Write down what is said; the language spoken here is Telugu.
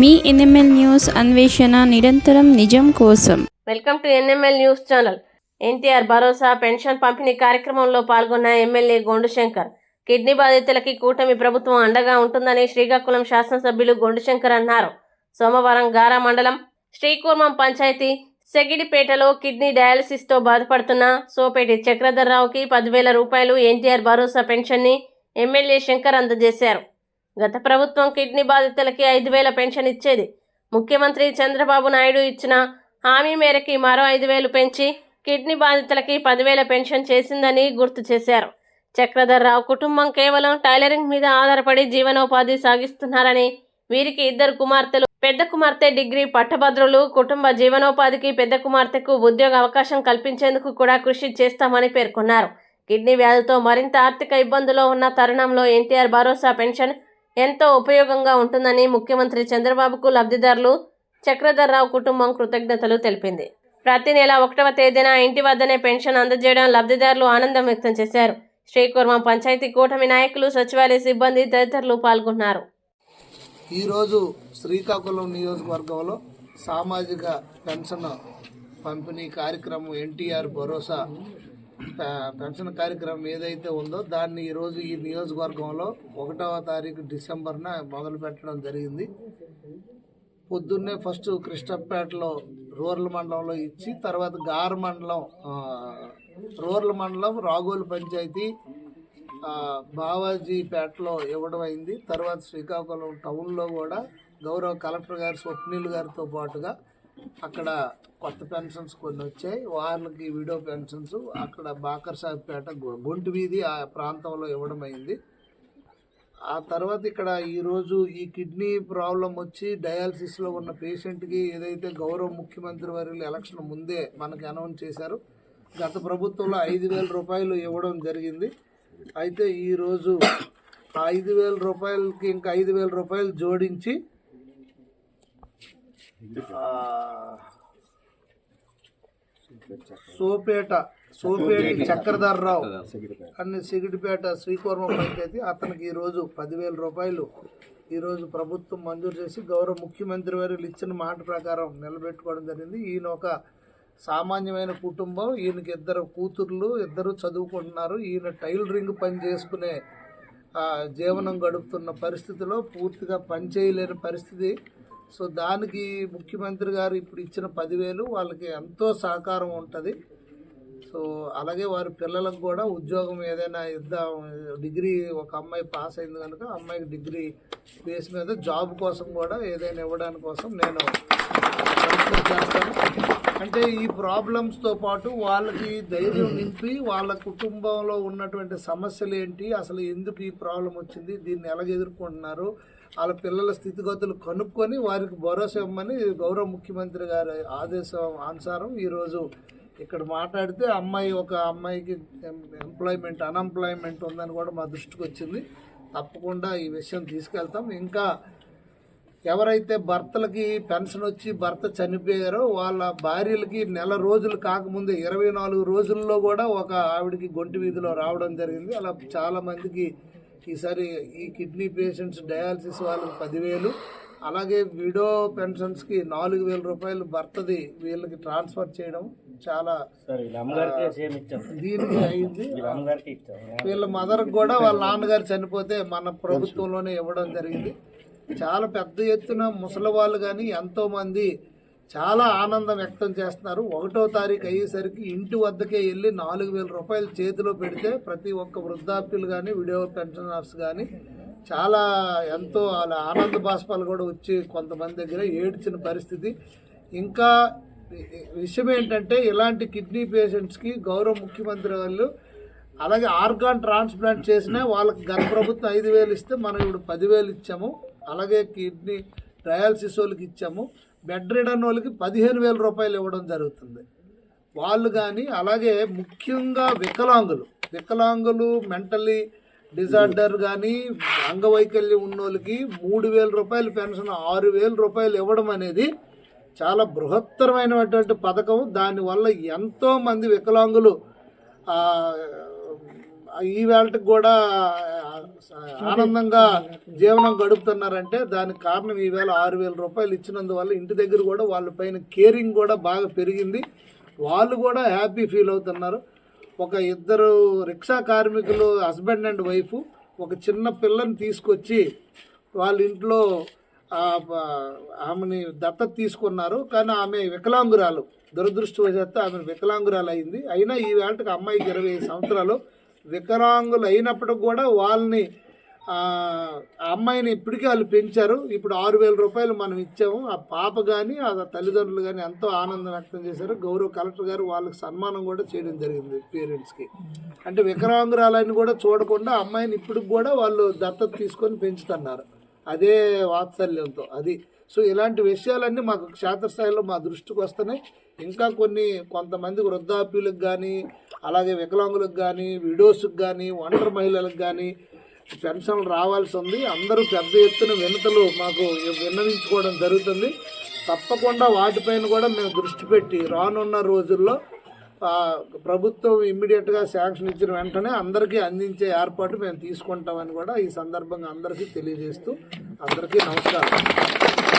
మీ ఎన్ఎంఎల్ న్యూస్ అన్వేషణ నిరంతరం నిజం కోసం. Welcome to NML news channel. NTR Bharosa pension పంపిణీ కార్యక్రమంలో పాల్గొన్న ఎమ్మెల్యే గోండుశంకర్. కిడ్నీ బాధితులకి కూటమి ప్రభుత్వం అండగా ఉంటుందని శ్రీకాకుళం శాసనసభ్యులు గోండుశంకర్ అన్నారు. సోమవారం గారా మండలం శ్రీకూర్మం పంచాయతీ సెగిడిపేటలో కిడ్నీ డయాలసిస్తో బాధపడుతున్న సోపేటి చక్రధర్రావుకి పదివేల రూపాయలు ఎన్టీఆర్ భరోసా పెన్షన్ని ఎమ్మెల్యే శంకర్ అందజేశారు. గత ప్రభుత్వం కిడ్నీ బాధితులకి ఐదు వేల పెన్షన్ ఇచ్చేది. ముఖ్యమంత్రి చంద్రబాబు నాయుడు ఇచ్చిన హామీ మేరకి మరో ఐదు వేలు పెంచి కిడ్నీ బాధితులకి పదివేల పెన్షన్ చేసిందని గుర్తు చేశారు. చక్రధర్రావు కుటుంబం కేవలం టైలరింగ్ మీద ఆధారపడి జీవనోపాధి సాగిస్తున్నారని వీరికి ఇద్దరు కుమార్తెలు పెద్ద కుమార్తె డిగ్రీ పట్టభద్రులు కుటుంబ జీవనోపాధికి పెద్ద కుమార్తెకు ఉద్యోగ అవకాశం కల్పించేందుకు కూడా కృషి చేస్తామని పేర్కొన్నారు. కిడ్నీ వ్యాధితో మరింత ఆర్థిక ఇబ్బందులో ఉన్న తరుణంలో ఎన్టీఆర్ భరోసా పెన్షన్ ఎంతో ఉపయోగంగా ఉంటుందని ముఖ్యమంత్రి చంద్రబాబుకు లబ్ధిదారులు చక్రధర్రావు కుటుంబం కృతజ్ఞతలు తెలిపింది. ప్రతి నెల ఒకటవ తేదీన ఇంటి వద్దనే పెన్షన్ అందజేయడం లబ్ధిదారులు ఆనందం వ్యక్తం చేశారు. శ్రీకుర్మం పంచాయతీ కూటమి నాయకులు సచివాలయ సిబ్బంది తదితరులు పాల్గొన్నారు. ఈరోజు శ్రీకాకుళం నియోజకవర్గంలో సామాజిక పెన్షన్ పంపిణీ కార్యక్రమం ఎన్టీఆర్ భరోసా పెన్షన్ కార్యక్రమం ఏదైతే ఉందో దాన్ని ఈరోజు ఈ నియోజకవర్గంలో ఒకటవ తారీఖు డిసెంబర్న మొదలు పెట్టడం జరిగింది. పొద్దున్నే ఫస్ట్ కృష్ణపేటలో రూరల్ మండలంలో ఇచ్చి తర్వాత గార్ మండలం రూరల్ మండలం రాగోలు పంచాయతీ బావాజీపేటలో ఇవ్వడం అయింది. తర్వాత శ్రీకాకుళం టౌన్లో కూడా గౌరవ కలెక్టర్ గారు స్వప్నిల్ గారితో పాటుగా అక్కడ కొత్త పెన్షన్స్ కొన్ని వచ్చాయి. వాళ్ళకి విడో పెన్షన్స్ అక్కడ బాకర్సాబ్పేట గొ- గొంటు వీధి ఆ ప్రాంతంలో ఇవ్వడం అయింది. ఆ తర్వాత ఇక్కడ ఈరోజు ఈ కిడ్నీ ప్రాబ్లం వచ్చి డయాలసిస్లో ఉన్న పేషెంట్కి ఏదైతే గౌరవ ముఖ్యమంత్రి వారి ఎలక్షన్ ముందే మనకి అనౌన్స్ చేశారు గత ప్రభుత్వంలో ఐదు వేల రూపాయలు ఇవ్వడం జరిగింది. అయితే ఈరోజు ఐదు వేల రూపాయలకి ఇంకా ఐదు వేల రూపాయలు జోడించి సోపేట సోపేటి చక్రధర్రావు అన్ని సిగిడిపేట శ్రీకూర్మ పంచాయతీ. అతనికి ఈరోజు పదివేల రూపాయలు ఈరోజు ప్రభుత్వం మంజూరు చేసి గౌరవ ముఖ్యమంత్రి వారు ఇచ్చిన మాట ప్రకారం నిలబెట్టుకోవడం జరిగింది. ఈయన ఒక సామాన్యమైన కుటుంబం. ఈయనకి ఇద్దరు కూతుర్లు ఇద్దరు చదువుకుంటున్నారు. ఈయన టైలరింగ్ పని చేసుకునే ఆ, జీవనం గడుపుతున్న పరిస్థితిలో పూర్తిగా పని చేయలేని పరిస్థితి. సో దానికి ముఖ్యమంత్రి గారు ఇప్పుడు ఇచ్చిన పదివేలు వాళ్ళకి ఎంతో సహకారం ఉంటుంది. సో అలాగే వారి పిల్లలకు కూడా ఉద్యోగం ఏదైనా ఇద్దాం డిగ్రీ ఒక అమ్మాయి పాస్ అయింది కనుక అమ్మాయికి డిగ్రీ బేస్ మీద జాబ్ కోసం కూడా ఏదైనా ఇవ్వడానికి కోసం నేను చేస్తాను అంటే ఈ ప్రాబ్లమ్స్తో పాటు వాళ్ళకి ధైర్యం నింపి వాళ్ళ కుటుంబంలో ఉన్నటువంటి సమస్యలు ఏంటి అసలు ఎందుకు ఈ ప్రాబ్లం వచ్చింది దీన్ని ఎలాగ ఎదుర్కొంటున్నారు వాళ్ళ పిల్లల స్థితిగతులు కనుక్కొని వారికి భరోసా ఇవ్వమని గౌరవ ముఖ్యమంత్రి గారి ఆదేశం అనుసారం ఈరోజు ఇక్కడ మాట్లాడితే అమ్మాయి ఒక అమ్మాయికి ఎంప్లాయ్మెంట్ అన్ఎంప్లాయ్మెంట్ ఉందని కూడా మా దృష్టికి వచ్చింది. తప్పకుండా ఈ విషయం తీసుకెళ్తాం. ఇంకా ఎవరైతే భర్తలకి పెన్షన్ వచ్చి భర్త చనిపోయారో వాళ్ళ భార్యలకి నెల రోజులు కాకముందే ఇరవై నాలుగు రోజుల్లో కూడా ఒక ఆవిడకి గొంటు వీధిలో రావడం జరిగింది. అలా చాలామందికి ఈసారి ఈ కిడ్నీ పేషెంట్స్ డయాలసిస్ వాళ్ళకి పదివేలు అలాగే విడో పెన్షన్స్కి నాలుగు వేల రూపాయలు భర్తది వీళ్ళకి ట్రాన్స్ఫర్ చేయడం చాలా దీనికి అయింది. వీళ్ళ మదర్కి కూడా వాళ్ళ నాన్నగారు చనిపోతే మన ప్రభుత్వంలోనే ఇవ్వడం జరిగింది. చాలా పెద్ద ఎత్తున ముసలి వాళ్ళు కానీ ఎంతో మంది చాలా ఆనందం వ్యక్తం చేస్తున్నారు. ఒకటో తారీఖు అయ్యేసరికి ఇంటి వద్దకే వెళ్ళి నాలుగు వేల రూపాయలు చేతిలో పెడితే ప్రతి ఒక్క వృద్ధాప్యులు కానీ విడియో పెన్షనర్స్ కానీ చాలా ఎంతో వాళ్ళ ఆనంద బాష్పాలు కూడా వచ్చి కొంతమంది దగ్గర ఏడ్చిన పరిస్థితి. ఇంకా విషయం ఏంటంటే ఇలాంటి కిడ్నీ పేషెంట్స్కి గౌరవ ముఖ్యమంత్రి వాళ్ళు అలాగే ఆర్గాన్ ట్రాన్స్ప్లాంట్ చేసినా వాళ్ళకి గత ప్రభుత్వం ఐదు వేలు ఇస్తే మనం ఇప్పుడు పదివేలు ఇచ్చాము. అలాగే కిడ్నీ డయాలసిస్ వాళ్ళకి ఇచ్చాము. బెడ్ రిడన్ వాళ్ళకి పదిహేను వేల రూపాయలు ఇవ్వడం జరుగుతుంది. వాళ్ళు కానీ అలాగే ముఖ్యంగా వికలాంగులు వికలాంగులు మెంటల్లీ డిజార్డర్ కానీ అంగవైకల్యం ఉన్నోళ్ళకి మూడు వేల రూపాయల పెన్షన్ ఆరు వేల రూపాయలు ఇవ్వడం అనేది చాలా బృహత్తరమైనటువంటి పథకం. దానివల్ల ఎంతోమంది వికలాంగులు ఈవేళకి ఈ కూడా ఆనందంగా జీవనం గడుపుతున్నారంటే దానికి కారణం ఈవేళ ఆరు వేల రూపాయలు ఇచ్చినందువల్ల ఇంటి దగ్గర కూడా వాళ్ళ పైన కేరింగ్ కూడా బాగా పెరిగింది. వాళ్ళు కూడా హ్యాపీ ఫీల్ అవుతున్నారు. ఒక ఇద్దరు రిక్షా కార్మికులు హస్బెండ్ అండ్ వైఫ్ ఒక చిన్న పిల్లని తీసుకొచ్చి వాళ్ళ ఇంట్లో ఆమెని దత్తత తీసుకున్నారు. కానీ ఆమె వికలాంగురాలు. దురదృష్టవశాత్తు ఆమె వికలాంగురాలు అయింది అయినా ఈ వేళకి అమ్మాయికి ఇరవై ఐదు సంవత్సరాలు. వికలాంగులు అయినప్పటికి కూడా వాళ్ళని అమ్మాయిని ఇప్పటికీ వాళ్ళు పెంచారు. ఇప్పుడు ఆరు వేల రూపాయలు మనం ఇచ్చాము. ఆ పాప కానీ ఆ తల్లిదండ్రులు కానీ ఎంతో ఆనందం వ్యక్తం చేశారు. గౌరవ కలెక్టర్ గారు వాళ్ళకి సన్మానం కూడా చేయడం జరిగింది పేరెంట్స్కి అంటే వికలాంగురాలని కూడా చూడకుండా అమ్మాయిని ఇప్పటికి కూడా వాళ్ళు దత్తత తీసుకొని పెంచుతున్నారు. అదే వాత్సల్యంతో. అది. సో ఇలాంటి విషయాలన్నీ మాకు క్షేత్రస్థాయిలో మా దృష్టికి వస్తున్నాయి. ఇంకా కొన్ని కొంతమంది వృద్ధాప్యులకు కానీ అలాగే వికలాంగులకు కానీ విడోస్కి కానీ ఒంటరి మహిళలకు కానీ పెన్షన్లు రావాల్సి ఉంది. అందరూ పెద్ద ఎత్తున వినతలు మాకు విన్నవించుకోవడం జరుగుతుంది. తప్పకుండా వాటిపైన కూడా మేము దృష్టి పెట్టి రానున్న రోజుల్లో ప్రభుత్వం ఇమ్మీడియట్గా శాంక్షన్ ఇచ్చిన వెంటనే అందరికీ అందించే ఏర్పాటు మేము తీసుకుంటామని కూడా ఈ సందర్భంగా అందరికీ తెలియజేస్తూ అందరికీ నమస్కారం.